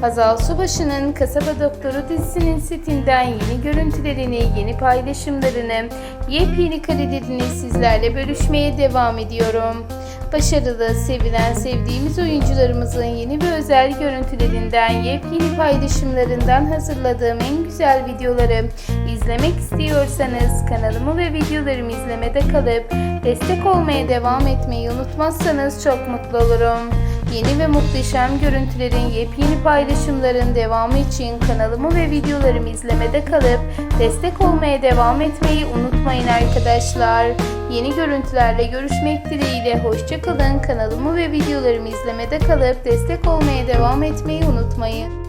Hazal Subaşı'nın Kasaba Doktoru dizisinin setinden yeni görüntülerini, yeni paylaşımlarını, yepyeni karelerini sizlerle bölüşmeye devam ediyorum. Başarılı, sevilen, sevdiğimiz oyuncularımızın yeni ve özel görüntülerinden, yepyeni paylaşımlarından hazırladığım en güzel videoları izlemek istiyorsanız kanalımı ve videolarımı izlemede kalıp destek olmaya devam etmeyi unutmazsanız çok mutlu olurum. Yeni ve muhteşem görüntülerin yepyeni paylaşımların devamı için kanalımı ve videolarımı izlemede kalıp destek olmaya devam etmeyi unutmayın arkadaşlar. Yeni görüntülerle görüşmek dileğiyle hoşçakalın. Kanalımı ve videolarımı izlemede kalıp destek olmaya devam etmeyi unutmayın.